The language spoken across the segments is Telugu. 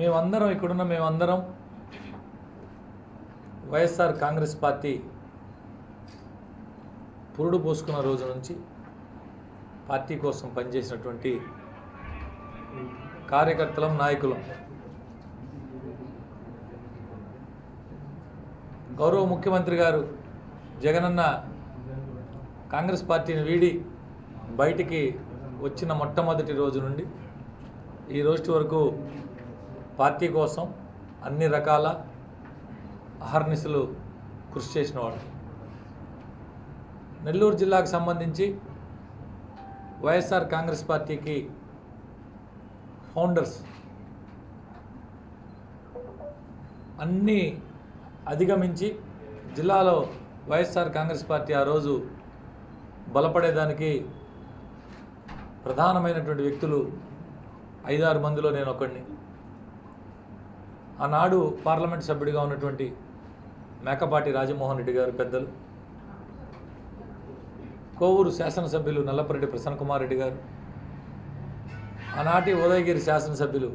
మేమందరం ఇక్కడున్న మేమందరం వైఎస్ఆర్ కాంగ్రెస్ పార్టీ పురుడు పోసుకున్న రోజు నుంచి పార్టీ కోసం పనిచేసినటువంటి కార్యకర్తలం నాయకులం. గౌరవ ముఖ్యమంత్రి గారు జగనన్న కాంగ్రెస్ పార్టీని వీడి బయటికి వచ్చిన మొట్టమొదటి రోజు నుండి ఈ రోజు వరకు పార్టీ కోసం అన్ని రకాల అహర్నిశలు కృషి చేసిన వాడు నెల్లూరు జిల్లాకు సంబంధించి వైఎస్ఆర్ కాంగ్రెస్ పార్టీకి ఫౌండర్స్ అన్నీ అధిగమించి జిల్లాలో వైఎస్ఆర్ కాంగ్రెస్ పార్టీ ఆ రోజు బలపడేదానికి ప్రధానమైనటువంటి వ్యక్తులు ఐదారు మందిలో నేను ఒకడిని. ఆనాడు పార్లమెంట్ సభ్యుడిగా ఉన్నటువంటి మేకపాటి రాజమోహన్ రెడ్డి గారు పెద్దలు. కోవూరు శాసనసభ్యులు నల్లపరెడ్డి ప్రసన్నకుమార్ రెడ్డి గారు. ఆనాటి ఉదయగిరి శాసనసభ్యులు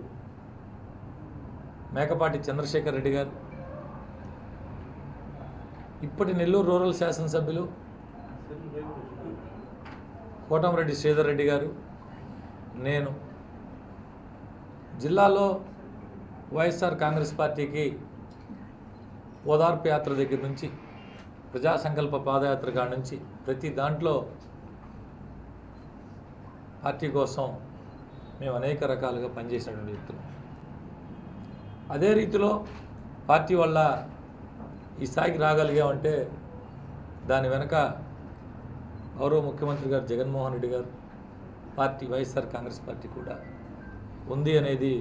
మేకపాటి చంద్రశేఖర్ రెడ్డి గారు. ఇప్పటి నెల్లూరు రూరల్ శాసనసభ్యులు కోటంరెడ్డి శ్రీధర్ రెడ్డి గారు. నేను జిల్లాలో వైఎస్ఆర్ కాంగ్రెస్ పార్టీకి ఓదార్పు యాత్ర దగ్గర నుంచి ప్రజా సంకల్ప పాదయాత్ర కాడ నుంచి ప్రతి దాంట్లో పార్టీ కోసం మేము అనేక రకాలుగా పనిచేసినటువంటి వ్యక్తులు. అదే రీతిలో పార్టీ వల్ల ఈ స్థాయికి రాగలిగామంటే దాని వెనక గౌరవ ముఖ్యమంత్రి గారు జగన్మోహన్ రెడ్డి గారు పార్టీ వైఎస్ఆర్ కాంగ్రెస్ పార్టీ కూడా ఉంది అనేది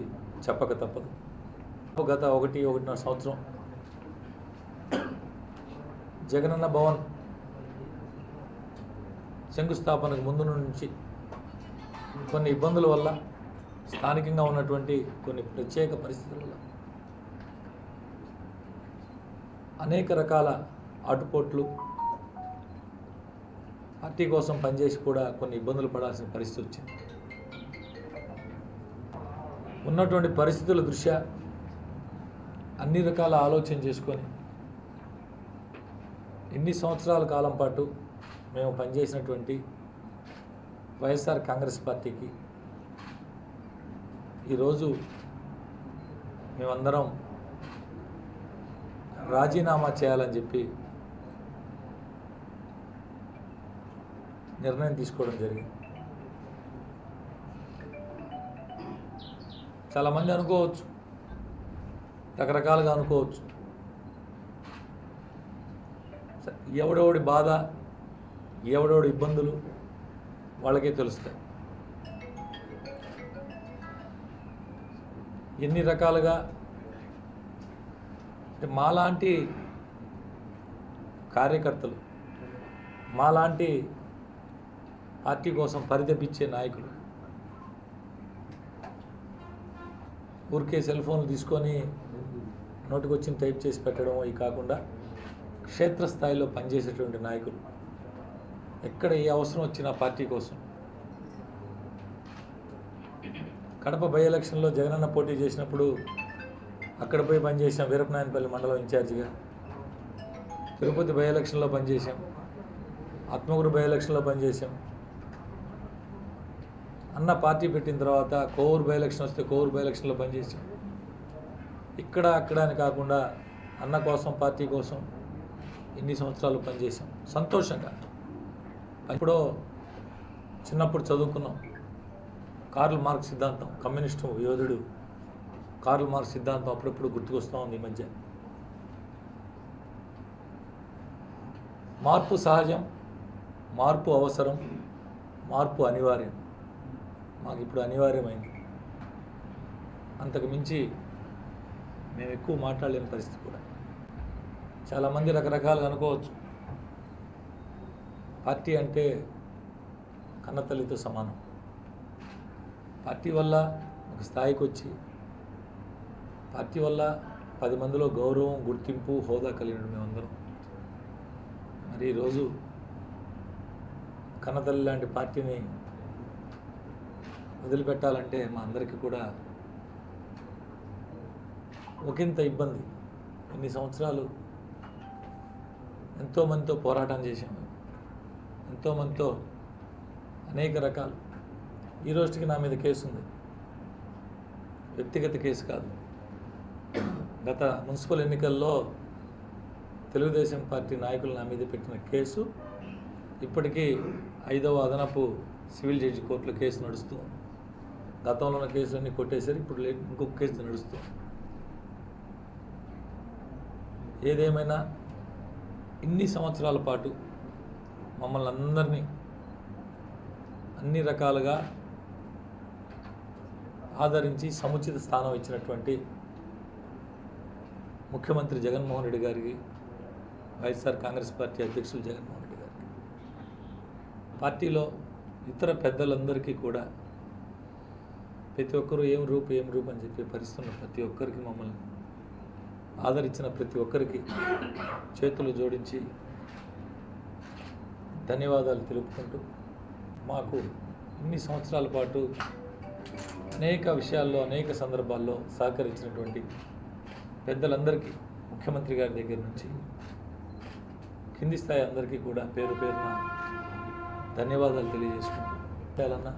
చెప్పక తప్పదు. గత ఒకటి ఒకటిన్నర సంవత్సరం జగనన్న భవన్ శంకుస్థాపనకు ముందు నుంచి కొన్ని ఇబ్బందుల వల్ల స్థానికంగా ఉన్నటువంటి కొన్ని ప్రత్యేక పరిస్థితుల వల్ల అనేక రకాల ఆటుపోట్లు పార్టీ కోసం పనిచేసి కూడా కొన్ని ఇబ్బందులు పడాల్సిన పరిస్థితి వచ్చింది. ఉన్నటువంటి పరిస్థితుల దృష్ట్యా అన్ని రకాల ఆలోచన చేసుకొని ఎన్ని సంవత్సరాల కాలం పాటు మేము పనిచేసినటువంటి వైఎస్ఆర్ కాంగ్రెస్ పార్టీకి ఈరోజు మేమందరం రాజీనామా చేయాలని చెప్పి నిర్ణయం తీసుకోవడం జరిగింది. చాలామంది అనుకోవచ్చు రకరకాలుగా అనుకోవచ్చు. ఎవడెవడి బాధ ఎవడెవడి ఇబ్బందులు వాళ్ళకే తెలుస్తాయి. ఎన్ని రకాలుగా అంటే మాలాంటి కార్యకర్తలు మాలాంటి పార్టీ కోసం పరితపించే నాయకులు ఊరికే సెల్ ఫోన్లు తీసుకొని నోటికొచ్చిన టైప్ చేసి పెట్టడం అవి కాకుండా క్షేత్రస్థాయిలో పనిచేసేటువంటి నాయకులు. ఎక్కడ ఏ అవసరం వచ్చినా పార్టీ కోసం. కడప బై ఎలక్షన్లో జగనన్న పోటీ చేసినప్పుడు అక్కడ పోయి పనిచేసాం వీరపనాయనపల్లి మండలం ఇన్ఛార్జిగా. తిరుపతి బై ఎలక్షన్లో పనిచేసాం. ఆత్మగురు బై ఎలక్షన్లో పనిచేసాం. అన్న పార్టీ పెట్టిన తర్వాత కోవూరు బై ఎలక్షన్ వస్తే కోవూరు బై ఎలక్షన్లో పనిచేసాం ఇక్కడ అక్కడ అని కాకుండా అన్న కోసం పార్టీ కోసం ఎన్ని సంవత్సరాలు పనిచేసాం? సంతోషంగా. ఎప్పుడో చిన్నప్పుడు చదువుకున్నాం. కార్ల్ మార్క్స్ సిద్ధాంతం కమ్యూనిస్టు యోధుడు కార్ల్ మార్క్స్ సిద్ధాంతం అప్పుడప్పుడు గుర్తుకొస్తూ ఉంది ఈ మధ్య. మార్పు సహజం మార్పు అవసరం మార్పు అనివార్యం. మాకు ఇప్పుడు అనివార్యమైంది. అంతకు మించి మేము ఎక్కువ మాట్లాడలేని పరిస్థితి కూడా. చాలామంది రకరకాలుగా అనుకోవచ్చు. పార్టీ అంటే కన్నతల్లితో సమానం. పార్టీ వల్ల ఒక స్థాయికి వచ్చి పార్టీ వల్ల పది మందిలో గౌరవం గుర్తింపు హోదా కలిగిన మేమందరం మరి ఈరోజు కన్నతల్లి లాంటి పార్టీని వదిలిపెట్టాలంటే మా అందరికీ కూడా ఒకంత ఇబ్బంది. ఇన్ని సంవత్సరాలు ఎంతోమందితో పోరాటం చేశాము. ఎంతోమందితో అనేక రకాలు. ఈ రోజుకి నా మీద కేసు ఉంది. వ్యక్తిగత కేసు కాదు. గత మున్సిపల్ ఎన్నికల్లో తెలుగుదేశం పార్టీ నాయకులు నా మీద పెట్టిన కేసు ఇప్పటికీ ఐదవ అదనపు సివిల్ జడ్జి కోర్టులో కేసు నడుస్తూ ఉంది. గతంలో ఉన్న కేసులన్నీ కొట్టేశారు ఇప్పుడు ఇంకొక కేసు నడుస్తుంది. ఏదేమైనా ఇన్ని సంవత్సరాల పాటు మమ్మల్ని అందరినీ అన్ని రకాలుగా ఆదరించి సముచిత స్థానం ఇచ్చినటువంటి ముఖ్యమంత్రి జగన్మోహన్ రెడ్డి గారికి వైఎస్ఆర్ కాంగ్రెస్ పార్టీ అధ్యక్షులు జగన్మోహన్ రెడ్డి గారికి పార్టీలో ఇతర పెద్దలందరికీ కూడా ప్రతి ఒక్కరూ ఏం రూపు ఏం రూపు అని చెప్పి పరిస్తున్న ప్రతి ఒక్కరికి మమ్మల్ని ఆదరించిన ప్రతి ఒక్కరికి చేతులు జోడించి ధన్యవాదాలు తెలుపుకుంటూ మాకు ఇన్ని సంవత్సరాల పాటు అనేక విషయాల్లో అనేక సందర్భాల్లో సహకరించినటువంటి పెద్దలందరికీ ముఖ్యమంత్రి గారి దగ్గర నుంచి కింది స్థాయి అందరికీ కూడా పేరు పేరున ధన్యవాదాలు తెలియజేసుకుంటూ చేయాలన్నా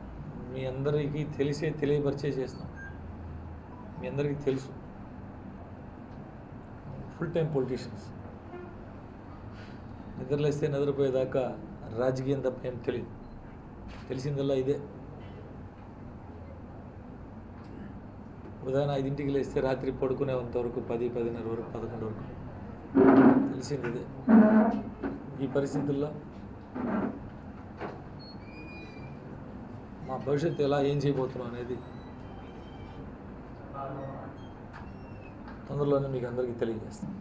మీ అందరికీ తెలిసే తెలియపరిచే చేస్తాం. మీ అందరికీ తెలుసు. ఫుల్ టైం పొలిటీషియన్స్ నిద్రలేస్తే నిద్రపోయేదాకా రాజకీయం తప్ప ఏం తెలియదు. తెలిసిందల్లా ఇదే. ఉదయం ఐదింటికి లేస్తే రాత్రి పడుకునే వరకు పది పదిన్నర వరకు పదకొండు వరకు. తెలిసింది ఇదే. ఈ పరిస్థితుల్లో మా భవిష్యత్తు ఎలా ఏం చేయబోతున్నాం అనేది తొందరలోనే మీకు అందరికీ తెలియజేస్తాను